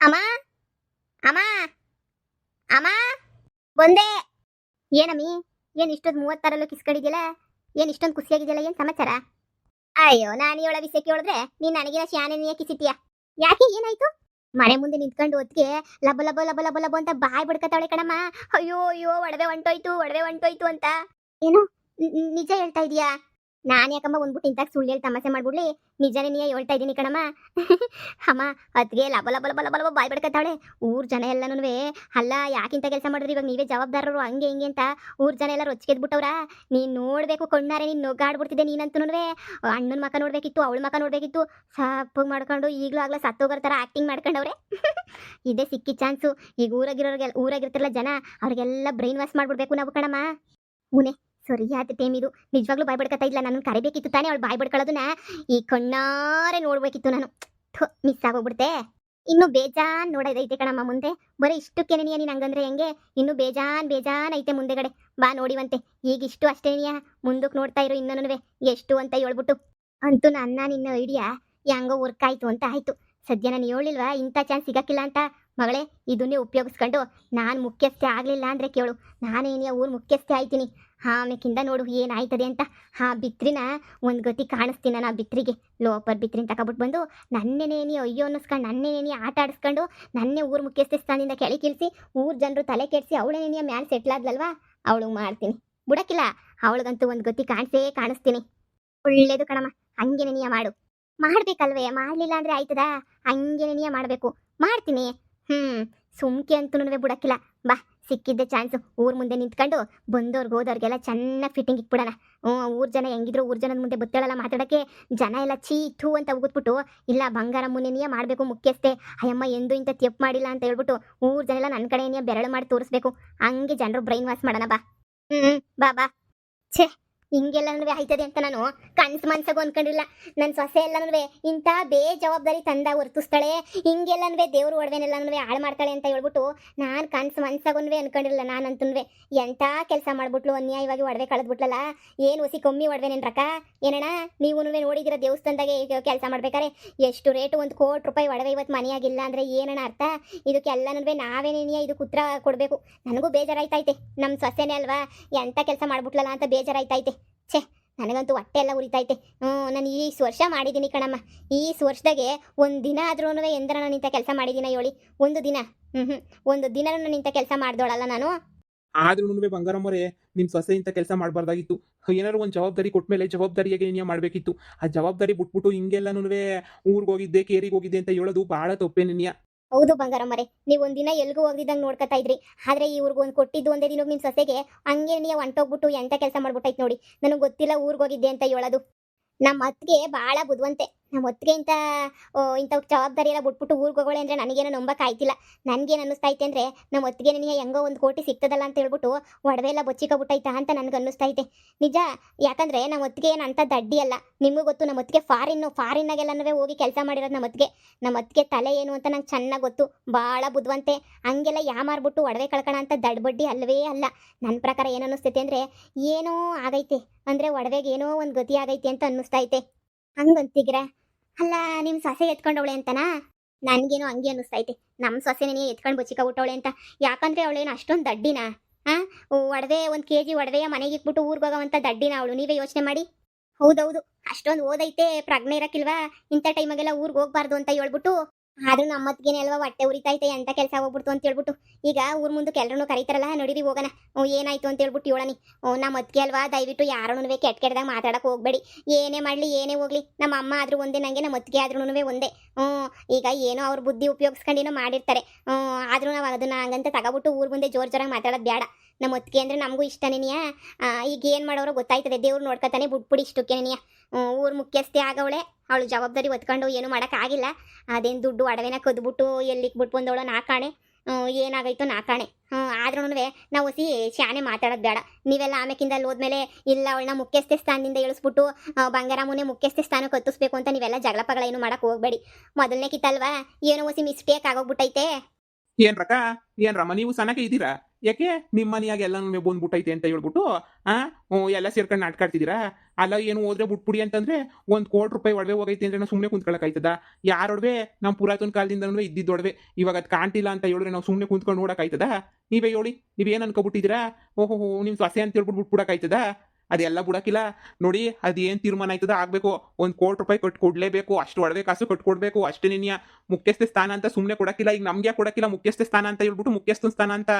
ಅಮ್ಮ? ಅಮ್ಮ? ಅಮ್ಮ? ಬಂದೆ. ಏನಮ್ಮಿ? ಏನ್ ಇಷ್ಟೊಂದು ಮೂವತ್ತಾರಲ್ಲೂ ಕಿಸ್ಕೊಂಡಿದ್ಯಲ್ಲ? ಏನ್ ಇಷ್ಟೊಂದು ಖುಷಿಯಾಗಿದೆಯಲ್ಲ, ಏನ್ ಸಮಾಚಾರ? ಅಯ್ಯೋ, ನಾನು ಇವಳ ವಿಷಯಕ್ಕೆ ಹೇಳಿದ್ರೆ ನೀನ್ ನನಗಿನ ಶಾನೆ ನೀಯ ಕಿಸಿತೀಯ. ಯಾಕೆ, ಏನಾಯ್ತು? ಮನೆ ಮುಂದೆ ನಿಂತ್ಕೊಂಡು ಹೊತ್ತಿಗೆ ಲಬ ಲಬ ಲಬ ಲಬ ಲಬ ಅಂತ ಬಾಯ್ ಬಿಡ್ಕತಾವಳೆ ಕಣಮ್ಮ. ಅಯ್ಯೋ ಅಯ್ಯೋ, ಒಡವೆ ಹೊಂಟೋಯ್ತು ಒಡವೆ ಹೊಂಟೋಯ್ತು ಅಂತ. ಏನು? ನಿಜ ಹೇಳ್ತಾ ಇದೀಯಾ? ನಾನ್ ಯಾಕಮ್ಮ ಒಂದ್ಬಿಟ್ಟು ಇಂತಾಗ ಸುಳ್ಳು ತಮಾಷೆ ಮಾಡ್ಬಿಡ್ಲಿ? ನಿಜನೇ ನೀ ಹೇಳ್ತಾ ಇದ್ದೀನಿ ಕಣಮ್ಮ. ಅಮ್ಮ ಅದ್ಗೆ ಲಬ ಲಬ ಲಬ ಲಬ ಬಾಯ್ ಬಿಡ್ಕತ್ತಾಳೆ. ಊರ್ ಜನ ಎಲ್ಲನೂ ಅಲ್ಲ, ಯಾಕಿಂತ ಕೆಲಸ ಮಾಡಿದ್ರಿ? ಇವಾಗ ನೀವೇ ಜವಾಬ್ದಾರರು, ಹಂಗೆ ಹಿಂಗೆ ಅಂತ. ಊರ್ ಜನ ಎಲ್ಲ ರೊಚ್ಚಿಗೆದ್ಬಿಟ್ಟವ್ರ. ನೀನ್ ನೋಡ್ಬೇಕು ಕಣ್ಣಾರೆ, ನೀನ್ ನೊಗಾಡ್ಬಿಡ್ತಿದ್ದೆ ನೀನಂತೂ ಅಣ್ಣನ ಮಕ ನೋಡ್ಬೇಕಿತ್ತು, ಅವಳ ಮಕ ನೋಡ್ಬೇಕಿತ್ತು. ಸಾಪಗ್ ಮಾಡ್ಕೊಂಡು ಈಗಲೂ ಆಗ್ಲ ಸತ್ತೋಗೋರ ಥರ ಆಕ್ಟಿಂಗ್ ಮಾಡ್ಕೊಂಡವ್ರೆ. ಇದೇ ಸಿಕ್ಕಿ ಚಾನ್ಸು. ಈಗ ಊರಾಗಿರೋರ್ಗೆ ಊರಾಗಿರ್ತಾರಲ್ಲ ಜನ. ಅವ್ರಿಗೆಲ್ಲ ಬ್ರೈನ್ ವಾಶ್ ಮಾಡ್ಬಿಡ್ಬೇಕು ನಾವು ಕಣಮ್ಮ. ಮುನೆ. ಸರಿಯಾದ ಟೈಮ್ ಇದು ನಿಜವಾಗ್ಲೂ ಬಾಯ್ ಬಡ್ಕತ್ತಾ ಇಲ್ಲ ನಾನು ಕರಿಬೇಕಿತ್ತು ತಾನೇ ಅವಳು ಬಾಯ್ ಬಡ್ಕೊಳ್ಳೋದನ್ನ ಈ ಕಣ್ಣಾರೆ ನೋಡ್ಬೇಕಿತ್ತು ನಾನು. ಮಿಸ್ ಆಗೋಗ್ಬಿಡ್ತೆ. ಇನ್ನು ಬೇಜಾನ್ ನೋಡೋದೈತೆ ಕಣಮ್ಮ ಮುಂದೆ. ಬರೀ ಇಷ್ಟಕ್ಕೆ ನೀನು ಹಂಗಂದ್ರೆ ಹೆಂಗೆ? ಇನ್ನು ಬೇಜಾನ್ ಬೇಜಾನ್ ಐತೆ ಮುಂದೆಗಡೆ ಬಾ ನೋಡಿವಂತೆ ಈಗ ಇಷ್ಟು ಅಷ್ಟೇನಿಯಾ ಮುಂದಕ್ಕೆ ನೋಡ್ತಾ ಇರೋ ಇನ್ನೂ ಎಷ್ಟು ಅಂತ ಹೇಳ್ಬಿಟ್ಟು. ಅಂತೂ ನನ್ನ ನಿನ್ನ ಐಡಿಯಾ ಹೆಂಗೋ ವರ್ಕ್ ಆಯ್ತು ಅಂತ ಆಯ್ತು. ಸದ್ಯ ನಾನು ಹೇಳಿಲ್ವಾ ಇಂಥ ಚಾನ್ಸ್ ಸಿಗಕ್ಕಿಲ್ಲ ಅಂತ? ಮಗಳೇ, ಇದನ್ನೇ ಉಪಯೋಗಿಸ್ಕೊಂಡು ನಾನು ಮುಖ್ಯಸ್ಥೆ ಆಗಲಿಲ್ಲ ಅಂದರೆ ಕೇಳು. ನಾನೇನಿಯ ಊರು ಮುಖ್ಯಸ್ಥೆ ಆಯ್ತೀನಿ. ಆಮೇಕಿಂದ ನೋಡು ಏನಾಯ್ತದೆ ಅಂತ. ಆ ಬಿತ್ರಿನ ಒಂದು ಗತಿ ಕಾಣಿಸ್ತೀನಿ ನಾನು ಬಿತ್ರಿಗೆ. ಲೋಪರ್ ಬಿತ್ರಿನ ತಗೊಬಿಟ್ಟು ಬಂದು ನನ್ನೇನೇನಿ ಅಯ್ಯೋ ಅನ್ನಿಸ್ಕೊಂಡು ನನ್ನೇನೇನಿ ಆಟ ಆಡಿಸ್ಕೊಂಡು ನನ್ನೇ ಊರು ಮುಖ್ಯಸ್ಥೆ ಸ್ಥಾನದಿಂದ ಕೆಳಗಿಳಿಸಿ ಊರು ಜನರು ತಲೆ ಕೆಡಿಸಿ ಅವಳೇನೇನಿಯ ಮ್ಯಾನ್ ಸೆಟ್ಲ್ ಆದ್ಲಲ್ವಾ? ಅವಳು ಮಾಡ್ತೀನಿ. ಬಿಡಕ್ಕಿಲ್ಲ ಅವಳಿಗಂತೂ ಒಂದು ಗತಿ ಕಾಣಿಸೇ ಕಾಣಿಸ್ತೀನಿ. ಒಳ್ಳೇದು ಕಣಮ್ಮ ಹಂಗೆ ನೆನೆಯ ಮಾಡು. ಮಾಡ್ಬೇಕಲ್ವೇ, ಮಾಡಲಿಲ್ಲ ಅಂದ್ರೆ ಆಯ್ತದ? ಹಂಗೆ ನೆನೆಯ ಮಾಡಬೇಕು. ಮಾಡ್ತೀನಿ. ಹ್ಮ್, ಸುಮ್ಕೆ ಅಂತೂ ಬಿಡಕ್ಕಿಲ್ಲ. ಬಾ, ಸಿಕ್ಕಿದ್ದೆ ಚಾನ್ಸ್ ಊರ್ ಮುಂದೆ ನಿಂತ್ಕೊಂಡು ಬಂದವ್ರಿಗೆ ಹೋದವ್ರಿಗೆಲ್ಲ ಚೆನ್ನಾಗಿ ಫಿಟ್ಟಿಂಗ್ ಇಕ್ಬಿಡೋಣ ಹ್ಞೂ ಊರ್ ಜನ ಹೆಂಗಿದ್ರು ಊರ್ ಜನದ ಮುಂದೆ ಬತ್ತೇಳಲ್ಲ ಮಾತಾಡಕ್ಕೆ ಜನ ಎಲ್ಲ ಚೀ ಥೂ ಅಂತ ಉಗಿದ್ಬಿಟ್ಟು, ಇಲ್ಲ ಬಂಗಾರ ಮುನ್ನೆನಿಯ ಮಾಡಬೇಕು ಮುಖ್ಯಸ್ಥೆ. ಅಯ್ಯಮ್ಮ, ಎಂದು ಇಂಥ ತೆಪ್ಪು ಮಾಡಿಲ್ಲ ಅಂತ ಹೇಳ್ಬಿಟ್ಟು ಊರ್ ಜನ ಎಲ್ಲ ನನ್ನ ಕಡೆನೇ ಬೆರಳು ಮಾಡಿ ತೋರಿಸ್ಬೇಕು. ಹಂಗೆ ಜನರು ಬ್ರೈನ್ ವಾಶ್ ಮಾಡೋಣ ಬಾ. ಹ್ಞೂ ಬಾ ಬಾ. ಛೇ ಹಿಂಗೆಲ್ಲನೂ ಆಯ್ತದೆ ಅಂತ ನಾನು ಕನ್ಸು ಮನ್ಸಾಗ ಅನ್ಕೊಂಡಿಲ್ಲ ನನ್ನ ಸೊಸೆ ಎಲ್ಲನೂ ಇಂಥ ಬೇಜವಾಬ್ದಾರಿ ತಂದ ವರ್ತಿಸ್ತಾಳೆ ನನಗೆ ದೇವ್ರ ಒಡವೆನೆಲ್ಲನೂ ಹಾಳು ಮಾಡ್ತಾಳೆ ಅಂತ ಹೇಳ್ಬಿಟ್ಟು ನಾನು ಕನ್ಸು ಅನ್ಕೊಂಡಿರಲ್ಲ ನಾನು ನಾನಂತೂ ಎಂಥ ಕೆಲಸ ಮಾಡ್ಬಿಟ್ಲು, ಅನ್ಯಾಯವಾಗಿ ಒಡವೆ ಕಳೆದ್ಬಿಟ್ಲಲ್ಲ? ಏನು ಹೊಸಿ ಕಮ್ಮಿ ಒಡವೆನೇನ್ರಕ್ಕ ಏನಣ್ಣ, ನೀವು ನೋಡಿದಿರ ದೇವಸ್ಥಾನದಾಗೆ ಕೆಲಸ ಮಾಡ್ಬೇಕಾರೆ? ಎಷ್ಟು ರೇಟ್? ಒಂದು ಕೋಟಿ ರೂಪಾಯಿ ಒಡವೆ ಇವತ್ತು ಮನೆಯಾಗಿಲ್ಲ ಅಂದರೆ ಏನಣ್ಣ ಅರ್ಥ? ಇದಕ್ಕೆಲ್ಲನೂ ನಾವೇನೇನಿಯ ಇದಕ್ಕೆ ಉತ್ತರ ಕೊಡಬೇಕು. ನನಗೂ ಬೇಜಾರಾಯ್ತೈತೆ ನಮ್ಮ ಸೊಸೆನೇ ಅಲ್ವಾ? ಎಂಥ ಕೆಲಸ ಮಾಡ್ಬಿಟ್ಲಲ್ಲ ಅಂತ ಬೇಜಾರಾಯ್ತೈತೆ ಛೇ, ನನಗಂತೂ ಹೊಟ್ಟೆ ಎಲ್ಲ ಉರಿತೈತೆ ಹ್ಞೂ, ನಾನು ಈ ವರ್ಷ ಮಾಡಿದ್ದೀನಿ ಕಣಮ್ಮ. ಈ ವರ್ಷದಾಗೆ ಒಂದು ದಿನ ಆದ್ರೂ ಎಂದ್ರ ನಾನು ಇಂಥ ಕೆಲಸ ಮಾಡಿದ್ದೀನ ಹೇಳಿ ಒಂದು ದಿನ. ಹ್ಞೂ ಹ್ಞೂ ಒಂದು ದಿನ ನಾನು ಇಂಥ ಕೆಲಸ ಮಾಡ್ದೋಳಲ್ಲ ನಾನು. ಆದ್ರೂ ಬಂಗಾರಮ್ಮರೇ ನಿಮ್ಮ ಸೊಸೆ ಇಂಥ ಕೆಲಸ ಮಾಡಬಾರ್ದಾಗಿತ್ತು. ಏನಾದ್ರು ಒಂದು ಜವಾಬ್ದಾರಿ ಕೊಟ್ಟ ಮೇಲೆ ಜವಾಬ್ದಾರಿಯಾಗಿ ನೀವು ಮಾಡಬೇಕಿತ್ತು. ಆ ಜವಾಬ್ದಾರಿ ಬಿಟ್ಬಿಟ್ಟು ಹಿಂಗೆಲ್ಲನೂ ಊರಿಗೆ ಹೋಗಿದ್ದೆ, ಕೇರಿಗೆ ಹೋಗಿದ್ದೆ ಅಂತ ಹೇಳೋದು ಬಹಳ ತಪ್ಪೇನಿಯ ಹೌದು ಬಂಗಾರಮ್ಮರೆ ನೀವು ಒಂದಿನ ಎಲ್ಗೂ ಹೋಗಿದ್ದಂಗೆ ನೋಡ್ಕೊತಾ ಇದ್ರಿ. ಆದ್ರೆ ಇವ್ರಿಗೆ ಒಂದು ಕೊಟ್ಟಿದ್ದು ಒಂದೇ ದಿನ ನಿಮ್ಮ ಸೊಸೆಗೆ ಹಂಗೆ ನೀವು ಹೊಂಟೋಗ್ಬಿಟ್ಟು ಎಂಥ ಕೆಲಸ ಮಾಡ್ಬಿಟ್ಟೈತೆ ನೋಡಿ. ನನಗೆ ಗೊತ್ತಿಲ್ಲ ಊರಿಗೆ ಹೋಗಿದ್ದೆ ಅಂತ ಹೇಳೋದು. ನಮ್ಮ ಅತ್ತಿಗೆ ಭಾಳ ಬುದ್ವಂತೆ. ನಮ್ಮ ಒತ್ತಿಗೆ ಇಂಥ ಓ, ಇಂಥ ಜವಾಬ್ದಾರಿ ಎಲ್ಲ ಬಿಟ್ಬಿಟ್ಟು ಊರಿಗೆ ಹೋಗೋಳೆ ಅಂದರೆ ನನಗೇನು ನಂಬಕ್ಕೆ ಆಯ್ತಿಲ್ಲ ನನಗೇನು ಅನ್ನಿಸ್ತೈತೆ ಅಂದರೆ ನಮ್ಮ ಒತ್ತಿಗೆ ನನಗೆ ಹೆಂಗೋ ಒಂದು ಕೋಟಿ ಸಿಗ್ತದಲ್ಲ ಅಂತ ಹೇಳ್ಬಿಟ್ಟು ಒಡವೆ ಎಲ್ಲ ಬಚ್ಚಿಕೊಬಿಟ್ಟೈತಾ ಅಂತ ನನಗೆ ಅನ್ನಿಸ್ತೈತೆ ನಿಜ ಯಾಕಂದರೆ ನಮ್ಮ ಒತ್ತಿಗೆ ಏನು ಅಂಥ ದಡ್ಡಿ ಅಲ್ಲ. ನಿಮಗೂ ಗೊತ್ತು ನಮ್ಮ ಒತ್ತಿಗೆ ಫಾರಿನ್ನು ಫಾರಿನ್ನಾಗೆಲ್ಲನೂ ಹೋಗಿ ಕೆಲಸ ಮಾಡಿರೋದು ನಮ್ಮ ಒತ್ತಿಗೆ. ನಮ್ಮ ಅತ್ತಿಗೆ ತಲೆ ಏನು ಅಂತ ನಂಗೆ ಚೆನ್ನಾಗಿ ಗೊತ್ತು. ಭಾಳ ಬುದ್ಧವಂತೆ ಹಂಗೆಲ್ಲ ಯಾಮಾರ್ಬಿಟ್ಟು ಒಡವೆ ಕಳ್ಕೊಳ ಅಂತ ದಡ್ಬಡ್ಡಿ ಅಲ್ವೇ ಅಲ್ಲ. ನನ್ನ ಪ್ರಕಾರ ಏನು ಅನ್ನಿಸ್ತೈತೆ ಅಂದರೆ ಏನೋ ಆಗೈತೆ. ಅಂದರೆ ಒಡವೆಗೆ ಏನೋ ಒಂದು ಗತಿ ಆಗೈತೆ ಅಂತ ಅನ್ನಿಸ್ತೈತೆ ಹಂಗಂತಿಗ್ರ ಅಲ್ಲ ನಿಮ್ಮ ಸೊಸೆ ಎತ್ಕೊಂಡವಳೆ ಅಂತನಾ? ನನಗೇನೋ ಹಂಗೆ ಅನ್ನಿಸ್ತೈತೆ ನಮ್ಮ ಸೊಸೆನೇ ಎತ್ಕೊಂಡು ಊಟವಳೆ ಅಂತ. ಯಾಕಂದ್ರೆ ಅವಳೇನು ಅಷ್ಟೊಂದು ದಡ್ಡಿನ? ಆ? ಒಡವೆ, ಒಂದು ಕೆ ಜಿ ಒಡವೆಯ ಮನೆಗೆ ಇಟ್ಬಿಟ್ಟು ಊರಿಗೆ ಹೋಗೋವಂಥ ದಡ್ಡಿನ ಅವಳು? ನೀವೇ ಯೋಚನೆ ಮಾಡಿ. ಹೌದೌದು, ಅಷ್ಟೊಂದು ಓದೈತೆ, ಪ್ರಜ್ಞೆ ಇರಕ್ಕಿಲ್ವಾ? ಇಂಥ ಟೈಮಾಗೆಲ್ಲ ಊರಿಗೆ ಹೋಗ್ಬಾರ್ದು ಅಂತ ಹೇಳ್ಬಿಟ್ಟು ಆದ್ರೂ ನಮ್ಮತ್ಗೇನೆ ಅಲ್ವಾ ಹೊಟ್ಟೆ ಉರಿತೈತೆ, ಎಂತ ಕೆಲಸ ಹೋಗ್ಬಿಡ್ತು ಅಂತ ಹೇಳ್ಬಿಟ್ಟು. ಈಗ ಊರ್ ಮುಂದೆ ಎಲ್ಲರೂ ಕರೀತಾರಲ್ಲ, ನಡೀರಿ ಹೋಗೋಣ. ಏನಾಯ್ತು ಅಂತ ಹೇಳ್ಬಿಟ್ಟು ಹೇಳನಿ ನಮ್ಮ ಅತ್ತಿಗೆ ಅಲ್ವಾ ದಯವಿಟ್ಟು ಯಾರೂ ಕೆಟ್ಟ ಕೆಟ್ಟದಾಗ ಮಾತಾಡಕ್ ಹೋಗ್ಬೇಡಿ. ಏನೇ ಮಾಡ್ಲಿ, ಏನೇ ಹೋಗ್ಲಿ. ನಮ್ಮ ಅಮ್ಮ ಆದ್ರೂ ಒಂದೇ, ನಂಗೆ ನಮ್ಮ ಅತ್ತಿಗೆ ಆದ್ರೂ ಒಂದೇ. ಹ್ಞೂ ಈಗ ಏನೋ ಅವ್ರ ಬುದ್ಧಿ ಉಪಯೋಗಿಸ್ಕೊಂಡೇನೋ ಮಾಡಿರ್ತಾರೆ. ಹ್ಞೂ ಆದ್ರೂ ನಾವು ಅದನ್ನ ಹಂಗಂತ ತಗೋಬಿಟ್ಟು ಊರ್ ಮುಂದೆ ಜೋರ್ ಜೋರಾಗಿ ಮಾತಾಡೋದು ಬೇಡ ನಮ್ಮ ಅತ್ತಿಗೆ ಅಂದ್ರೆ ನಮಗೂ ಇಷ್ಟನೇನಿಯಾ ಈಗ ಏನು ಮಾಡೋರು ಗೊತ್ತಾಯ್ತದೆ. ದೇವ್ರು ನೋಡ್ಕೊತಾನೆ ಬಿಟ್ಬಿಡಿ ಇಷ್ಟಕ್ಕೇನಿಯ? ಊರ್ ಮುಖ್ಯಸ್ಥೆ ಆಗವಳೆ. ಅವಳು ಜವಾಬ್ದಾರಿ ಒತ್ಕೊಂಡು ಏನು ಮಾಡೋಕ್ಕಾಗಿಲ್ಲ ಅದೇನು ದುಡ್ಡು ಒಡವೆನ ಕದ್ಬಿಟ್ಟು ಎಲ್ಲಿಗೆ ಬಿಟ್ಟು ಬಂದವಳು ನಾ ಕಾಣೆ. ಹ್ಮ್, ಏನಾಗೈತೋ ನಾ ಕಾಣೆ. ಹ್ಞೂ ಆದ್ರೂ ನಾವು ಹೊಸಿ ಶಾನೆ ಮಾತಾಡೋದು ಬೇಡ. ನೀವೆಲ್ಲ ಆಮೇಕಿಂದ ಅಲ್ಲಿ ಹೋದ್ಮೇಲೆ ಇಲ್ಲ ಅವಳನ್ನ ಮುಖ್ಯಸ್ಥೆ ಸ್ಥಾನದಿಂದ ಇಳಿಸ್ಬಿಟ್ಟು ಆ, ಬಂಗಾರ ಮುನೆ ಮುಖ್ಯಸ್ಥೆ ಸ್ಥಾನಕ್ಕೆ ಹತ್ತಿಸ್ಬೇಕು ಅಂತ ನೀವೆಲ್ಲ ಜಗಳ ಪಗಳ ಏನು ಮಾಡಕ್ ಹೋಗ್ಬೇಡಿ. ಮೊದಲನೇ ಕಿತ್ತಲ್ವಾ? ಏನೋ ಹೊಸಿ ಮಿಸ್ಟೇಕ್ ಆಗೋಗ್ಬಿಟ್ಟೈತೆ. ಏನ್ರಕ್ಕ ಏನ್ರಮ್ಮ ನೀವು ಸನಕ ಇದ್ದೀರಾ? ಯಾಕೆ ನಿಮ್ಮ ಮನೆಯಾಗ ಎಲ್ಲ ಬಂದ್ಬಿಟ್ಟೈತೆ ಅಂತ ಹೇಳ್ಬಿಟ್ಟು ಆ ಎಲ್ಲ ಸೇರ್ಕೊಂಡು ನಾಟ್ಕಾಡ್ತಿದ್ದೀರಾ ಅಲ್ಲ ಏನು ಹೋದ್ರೆ ಬಿಟ್ಬಿಡಿ ಅಂತಂದ್ರೆ ಒಂದ್ ಕೋಟಿ ರೂಪಾಯಿ ಒಡವೆ ಹೋಗೈತಿ ಅಂದ್ರೆ ನಾವು ಸುಮ್ಮನೆ ಕುಂತ್ಕೊಳಕಾಯ್ತದ ಯಾರ ಒಡವೆ ನಮ್ಮ ಪುರಾತನ ಕಾಲದಿಂದ ಇದ್ದಿದ್ದ ಒಡವೆ ಇವಾಗ ಅದು ಕಾಣ್ತಿಲ್ಲ ಅಂತ ಹೇಳಿದ್ರೆ ನಾವು ಸುಮ್ಮನೆ ಕುಂತ್ಕೊಂಡು ನೋಡಕ್ಕಾಯ್ತದ? ನೀವೇ ಹೇಳಿ, ನೀವೇನು ಅನ್ಕೊಬಿಟ್ಟಿದ್ದೀರಾ? ಓಹೋ ನಿಮ್ಮ ಸೊಸೆ ಅಂತ ಹೇಳ್ಬಿಟ್ಟು ಬಿಟ್ಬಿಡಕ್ಕಾಯ್ತದ ಅದೆಲ್ಲ ಬಿಡಕ್ಕಿಲ್ಲ ನೋಡಿ, ಅದೇನ್ ತೀರ್ಮಾನ ಆಯ್ತದ? ಆಗ್ಬೇಕು. ಒಂದು ಕೋಟಿ ರೂಪಾಯಿ ಕಟ್ ಕೊಡಲೇಬೇಕು. ಅಷ್ಟು ಒಡವೆ ಕಾಸು ಕಟ್ಕೊಡ್ಬೇಕು ಅಷ್ಟೇ ನಿನ್ಯ ಮುಖ್ಯಸ್ಥ ಸ್ಥಾನ ಅಂತ ಸುಮ್ಮನೆ ಕೊಡಕ್ಕಿಲ್ಲ ಈಗ ನಮ್ಗೆ ಕೊಡಕ್ಕಿಲ್ಲ ಮುಖ್ಯಸ್ಥ ಸ್ಥಾನ ಅಂತ ಹೇಳ್ಬಿಟ್ಟು ಮುಖ್ಯಸ್ಥ ಸ್ಥಾನ ಅಂತ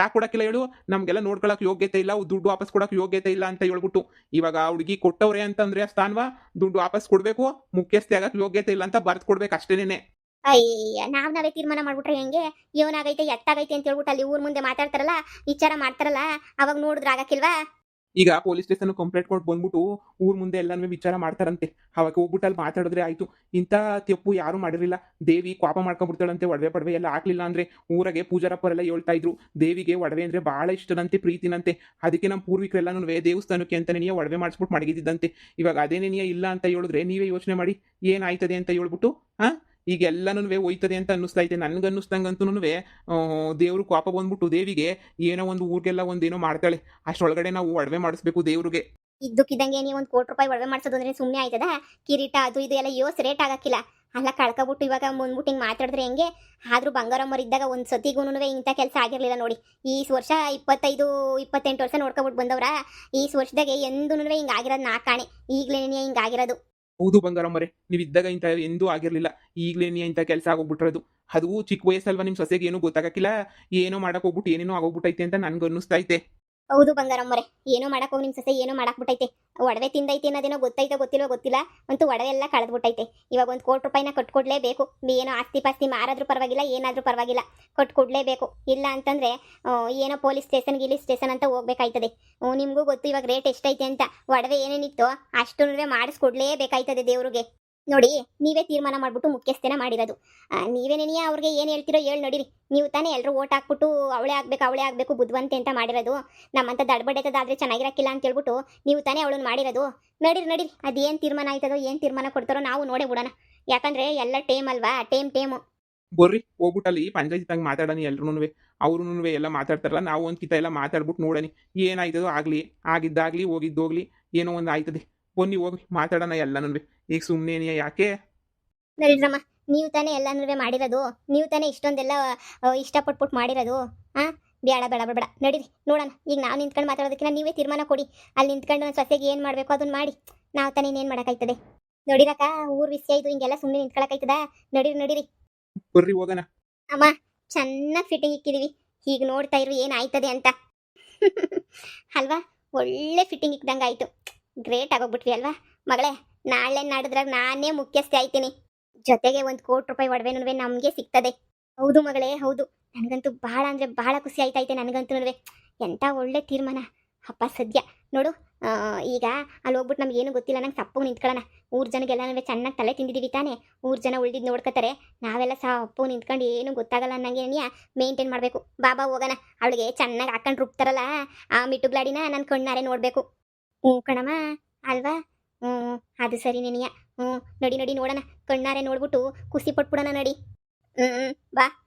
ಯಾಕೆ ಕೊಡಕ್ಕಿಲ್ಲ ಹೇಳು? ನಮಗೆಲ್ಲ ನೋಡ್ಕೊಳಕ್ ಯೋಗ್ಯತೆ ಇಲ್ಲ. ದುಡ್ಡು ವಾಪಸ್ ಕೊಡಕ್ ಯೋಗ್ಯತೆ ಇಲ್ಲ ಅಂತ ಹೇಳ್ಬಿಟ್ಟು. ಇವಾಗ ಹುಡುಗಿ ಕೊಟ್ಟವ್ರೆ ಅಂತಂದ್ರೆ ಆ ಸ್ಥಾನವ? ದುಡ್ಡು ವಾಪಸ್ ಕೊಡ್ಬೇಕು. ಮುಖ್ಯಸ್ಥೆ ಆಗಕ್ಕೆ ಯೋಗ್ಯತೆ ಇಲ್ಲ ಅಂತ ಬರ್ದ್ ಕೊಡ್ಬೇಕು ಅಷ್ಟೇನೆ ಅಯ್ಯ ನಾವ್ ನಾವೇ ತೀರ್ಮಾನ ಮಾಡ್ಬಿಟ್ರೆ ಹೆಂಗೆ? ಇವನಾಗೈತೆ, ಎತ್ತಾಗೈತೆ ಅಂತ ಹೇಳ್ಬಿಟ್ಟು ಅಲ್ಲಿ ಊರ್ ಮುಂದೆ ಮಾತಾಡ್ತಾರಲ್ಲ? ವಿಚಾರ ಮಾಡ್ತಾರಲ್ಲ? ಅವಾಗ ನೋಡಿದ್ರೆ ಆಗಕ್ಕಿಲ್ವಾ ಈಗ ಪೊಲೀಸ್ ಸ್ಟೇಷನ್ ಕಂಪ್ಲೇಂಟ್ ಕೊಟ್ಟು ಬಂದ್ಬಿಟ್ಟು ಊರ್ ಮುಂದೆ ಎಲ್ಲಾನು ವಿಚಾರ ಮಾಡ್ತಾರಂತೆ. ಅವಾಗ ಹೋಗ್ಬಿಟ್ಟು ಅಲ್ಲಿ ಮಾತಾಡಿದ್ರೆ ಆಯ್ತು, ಇಂಥ ತಪ್ಪು ಯಾರು ಮಾಡಿರಲಿಲ್ಲ. ದೇವಿ ಕೋಪ ಮಾಡ್ಕೊಂಡ್ಬಿಡ್ತಾಳಂತೆ, ಒಡವೆ ಪಡವೆ ಎಲ್ಲ ಹಾಕ್ಲಿಲ್ಲ ಅಂದ್ರೆ ಊರಾಗೆ ಪೂಜಾರಪ್ಪರೆಲ್ಲ ಹೇಳ್ತಾ ಇದ್ರು, ದೇವಿಗೆ ಒಡವೆ ಅಂದ್ರೆ ಬಹಳ ಇಷ್ಟದಂತೆ, ಪ್ರೀತಿನಂತೆ. ಅದಕ್ಕೆ ನಮ್ಮ ಪೂರ್ವಿಕರೆಲ್ಲಾನು ದೇವಸ್ಥಾನಕ್ಕೆ ಅಂತ ನೀವು ಒಡವೆ ಮಾಡಿಸ್ಬಿಟ್ಟು ಮಡಗಿದ್ದಂತೆ ಇವಾಗ ಅದೇನೇ ಇಲ್ಲ ಅಂತ ಹೇಳಿದ್ರೆ ನೀವೇ ಯೋಚನೆ ಮಾಡಿ, ಏನಾಯ್ತದೆ ಅಂತ ಹೇಳ್ಬಿಟ್ಟು ಹಾ ಈಗ ಎಲ್ಲನೂ ಹೋಯ್ತದೆ ಅಂತ ಅನ್ನಿಸ್ತಾ ಇದೆ. ನನ್ಗೆ ಅನ್ನಿಸ್ದಂಗಂತೂ ದೇವ್ರು ಕೋಪ ಬಂದ್ಬಿಟ್ಟು ದೇವಿಗೆ ಏನೋ ಒಂದು ಊರಿಗೆಲ್ಲ ಒಂದೇನೋ ಮಾಡ್ತಾಳೆ. ಅಷ್ಟೊಳಗಡೆ ನಾವು ಒಡವೆ ಮಾಡಿಸ್ಬೇಕು ದೇವ್ರಿಗೆ. ಇದ್ದಕ್ಕಿದ್ದಂಗೆ ನೀವು ಒಂದು ಕೋಟಿ ರೂಪಾಯಿ ಒಡವೆ ಮಾಡಿಸೋದು ಅಂದ್ರೆ ಸುಮ್ಮನೆ ಆಯ್ತದ? ಕಿರೀಟ ಅದು ಇದು ಎಲ್ಲ ಯೋಸ್ ರೇಟ್ ಆಗಕ್ಕಿಲ್ಲ. ಅಲ್ಲ ಕಳ್ಕೊಬಿಟ್ಟು ಇವಾಗ ಮುಂದ್ಬಿಟ್ಟು ಹಿಂಗೆ ಮಾತಾಡಿದ್ರೆ ಹೆಂಗೆ? ಆದ್ರೂ ಬಂಗಾರಮ್ಮರ್ ಇದ್ದಾಗ ಒಂದು ಸತಿಗೂ ಇಂಥ ಕೆಲಸ ಆಗಿರಲಿಲ್ಲ ನೋಡಿ. ಈ ವರ್ಷ ಇಪ್ಪತ್ತೈದು, ಇಪ್ಪತ್ತೆಂಟು ವರ್ಷ ನೋಡ್ಕೊಬಿಟ್ಟು ಬಂದವ್ರ. ಈ ವರ್ಷದಾಗೆ ಎಂದೂ ಹಿಂಗೆ ಆಗಿರೋದು ನಾ ಕಾಣೆ. ಈಗಲೇ ಹಿಂಗೆ ಆಗಿರೋದು. ಹೌದು ಬಂಗಾರಮ್ಮರೆ ನೀವು ಇದ್ದಾಗ ಇಂಥ ಎಂದೂ ಆಗಿರಲಿಲ್ಲ. ಈಗಲೇ ನೀ ಇಂಥ ಕೆಲಸ ಆಗೋಗ್ಬಿಟ್ರದು. ಅದು ಚಿಕ್ಕ ವಯಸ್ಸಲ್ವಾ ನಿಮ್ಮ ಸೊಸೆಗೆ ಏನೂ ಗೊತ್ತಾಗಕ್ಕಿಲ್ಲ? ಏನೋ ಮಾಡೋಕೆ ಹೋಗ್ಬಿಟ್ಟು ಏನೇನೋ ಆಗೋಗ್ಬಿಟ್ಟೈತೆ ಅಂತ ನನಗೆ ಅನ್ನಿಸ್ತಾ ಐತೆ. ಹೌದು ಬಂಗಾರಮ್ಮರೆ, ಏನೋ ಮಾಡಕ್ ಹೋಗಿ ನಿಮ್ಮ ಸಸ್ಯ ಏನೋ ಮಾಡಕ್ ಬಿಟ್ಟೈತೆ. ಒಡವೆ ತಿಂದೈತೆ ಅನ್ನೋದೇನೋ ಗೊತ್ತೈತೋ ಗೊತ್ತಿಲ್ವೋ ಗೊತ್ತಿಲ್ಲ, ಅಂತೂ ಒಡವೆ ಎಲ್ಲ ಕಳೆದ್ಬಿಟ್ಟೈತೆ ಇವಾಗ ಒಂದು ಕೋಟಿ ರೂಪಾಯಿನ ಕಟ್ಕೊಡ್ಲೇಬೇಕು. ಏನೋ ಆಸ್ತಿ ಪಾಸ್ತಿ ಮಾರಾದ್ರೂ ಪರವಾಗಿಲ್ಲ, ಏನಾದ್ರೂ ಪರವಾಗಿಲ್ಲ. ಕೊಟ್ಕೊಡ್ಲೇಬೇಕು. ಇಲ್ಲ ಅಂತಂದ್ರೆ ಏನೋ ಪೊಲೀಸ್ ಸ್ಟೇಷನ್ ಗಿಲಿ ಸ್ಟೇಷನ್ ಅಂತ ಹೋಗ್ಬೇಕಾಯ್ತದೆ. ನಿಮ್ಗೂ ಗೊತ್ತು ಇವಾಗ ರೇಟ್ ಎಷ್ಟೈತೆ ಅಂತ. ಒಡವೆ ಏನೇನಿತ್ತು ಅಷ್ಟು ಮಾಡಿಸ್ಕೊಡ್ಲೇಬೇಕಾಯ್ತದೆ ದೇವ್ರಿಗೆ. ನೋಡಿ ನೀವೇ ತೀರ್ಮಾನ ಮಾಡ್ಬಿಟ್ಟು ಮುಖ್ಯಸ್ಥೆನ ಮಾಡಿರೋದು. ಆ, ನೀವೇನೇನಿಯ ಅವ್ರಿಗೆ ಏನು ಹೇಳ್ತಿರೋ ಹೇಳಿ ನೋಡಿರಿ. ನೀವು ತಾನೇ ಎಲ್ಲರೂ ಓಟ್ ಹಾಕ್ಬಿಟ್ಟು ಅವಳೇ ಆಗ್ಬೇಕು ಅವಳೇ ಆಗಬೇಕು ಬುದ್ಧಿವಂತೆ ಅಂತ ಮಾಡಿರೋದು. ನಮ್ಮಂತ ದಡ್ಬಡೆತದಾದರೆ ಚೆನ್ನಾಗಿರಕ್ಕಿಲ್ಲ ಅಂತ ಹೇಳ್ಬಿಟ್ಟು ನೀವು ತಾನೇ ಅವಳನ್ನ ಮಾಡಿರೋದು. ನಡೀರಿ ನಡೀರಿ ಅದೇನು ತೀರ್ಮಾನ ಆಯ್ತದೋ ಏನು ತೀರ್ಮಾನ ಕೊಡ್ತಾರೋ ನಾವು ನೋಡೇ ಬಿಡೋಣ. ಯಾಕಂದ್ರೆ ಎಲ್ಲ ಟೇಮ್ ಅಲ್ವಾ ಟೇಮ್ ಟೇಮು. ಬರ್ರಿ ಹೋಗ್ಬಿಟ್ಟು ಅಲ್ಲಿ ಪಂಚಾಯತ್ ಮಾತಾಡೋಣ ಎಲ್ರೂ ಅವ್ರೂ ಎಲ್ಲ ಮಾತಾಡ್ತಾರಲ್ಲ ನಾವು ಒಂದು ಕಿತ ಎಲ್ಲ ಮಾತಾಡ್ಬಿಟ್ಟು ನೋಡೋಣ. ಏನಾಯ್ತದೋ ಆಗಲಿ ಆಗಿದ್ದಾಗ್ಲಿ ಹೋಗಿದ್ದೋಗ್ಲಿ ಏನೋ ಒಂದು ಆಯ್ತದೆ. ಬನ್ನಿ ಹೋಗಿ ಮಾತಾಡೋಣ ಎಲ್ಲನೂ ಈಗ ಸುಮ್ಮನೆ ಯಾಕೆ? ನಡೀರಮ್ಮ ನೀವು ತಾನೇ ಎಲ್ಲನೂ ಮಾಡಿರೋದು ನೀವು ತಾನೇ ಇಷ್ಟೊಂದೆಲ್ಲ ಇಷ್ಟಪಟ್ಬಿಟ್ಟು ಮಾಡಿರೋದು ಹಾಂ ಬೇಡ ಬೇಡ ಬೇಡ ಬೇಡ. ನಡೀರಿ ನೋಡೋಣ ಈಗ ನಾವು ನಿಂತ್ಕೊಂಡು ಮಾತಾಡೋದಕ್ಕಿಂತ ನೀವೇ ತೀರ್ಮಾನ ಕೊಡಿ. ಅಲ್ಲಿ ನಿಂತ್ಕೊಂಡು ನನ್ನ ಸೊಸೆಗೆ ಏನು ಮಾಡಬೇಕು ಅದನ್ನ ಮಾಡಿ. ನಾವು ತಾನೇ ಇನ್ನೇನು ಮಾಡೋಕ್ಕಾಯ್ತದೆ. ನೋಡಿರಕ್ಕ ಊರು ವಿಷಯ ಇದು ಹಿಂಗೆಲ್ಲ ಸುಮ್ಮನೆ ನಿಂತ್ಕೊಳಕಾಯ್ತದ ನಡೀರಿ ನಡೀರಿ. ಬರ್ರಿ ಹೋಗೋಣ. ಅಮ್ಮ ಚೆನ್ನಾಗಿ ಫಿಟ್ಟಿಂಗ್ ಇಕ್ಕಿದೀವಿ. ಈಗ ನೋಡ್ತಾ ಇರು ಏನಾಯ್ತದೆ ಅಂತ. ಅಲ್ವಾ? ಒಳ್ಳೆ ಫಿಟ್ಟಿಂಗ್ ಇಕ್ಕಿದಂಗೆ ಆಯಿತು ಗ್ರೇಟ್ ಆಗೋಗ್ಬಿಟ್ವಿ ಅಲ್ವಾ? ಮಗಳೇ ನಾಳೆ ನಡೆದ್ರಾಗ ನಾನೇ ಮುಖ್ಯಸ್ಥೆ ಆಯ್ತೀನಿ. ಜೊತೆಗೆ ಒಂದು ಕೋಟಿ ರೂಪಾಯಿ ಒಡವೆನೂ ನಮಗೆ ಸಿಗ್ತದೆ. ಹೌದು ಮಗಳೇ, ಹೌದು. ನನಗಂತೂ ಭಾಳ ಅಂದರೆ ಭಾಳ ಖುಷಿ ಆಯ್ತೈತೆ ನನಗಂತೂ ಎಂಥ ಒಳ್ಳೆ ತೀರ್ಮಾನ. ಅಪ್ಪ ಸದ್ಯ, ನೋಡು ಈಗ ಅಲ್ಲಿ ಹೋಗ್ಬಿಟ್ಟು ನಮ್ಗೆ ಏನು ಗೊತ್ತಿಲ್ಲ, ನಂಗೆ ತಪ್ಪು ನಿಂತ್ಕೊಳ್ಳೋಣ ಊರ್ ಜನಗೆಲ್ಲ ಚೆನ್ನಾಗಿ ತಲೆ ತಿಂದಿದ್ದೀವಿ ತಾನೇ. ಊರ್ ಜನ ಉಳ್ದಿದ್ದು ನೋಡ್ಕೋತಾರೆ. ನಾವೆಲ್ಲ ಸಪ್ಪು ನಿಂತ್ಕೊಂಡು ಏನು ಗೊತ್ತಾಗಲ್ಲ ನನಗೆ ಮೇಂಟೈನ್ ಮಾಡಬೇಕು. ಬಾಬಾ ಹೋಗೋಣ. ಅವಳಿಗೆ ಚೆನ್ನಾಗಿ ಹಾಕೊಂಡು ರುಬ್ತಾರಲ್ಲ ಆ ಮಿಟ್ಟುಗ್ಲಾಡಿನ ನನ್ನ ಕಣ್ಣಾರೆ ನೋಡಬೇಕು. ಹ್ಞೂ ಕಣಮ್ಮ. ಅಲ್ವಾ? ಹ್ಞೂ ಅದು ಸರಿ ನೆನೆಯ ಹ್ಞೂ ನಡಿ ನಡಿ ನೋಡೋಣ. ಕಣ್ಣಾರೆ ನೋಡ್ಬಿಟ್ಟು ಖುಷಿ ಪಟ್ಬಿಡೋಣ ನಡಿ. ಹ್ಞೂ ಬಾ.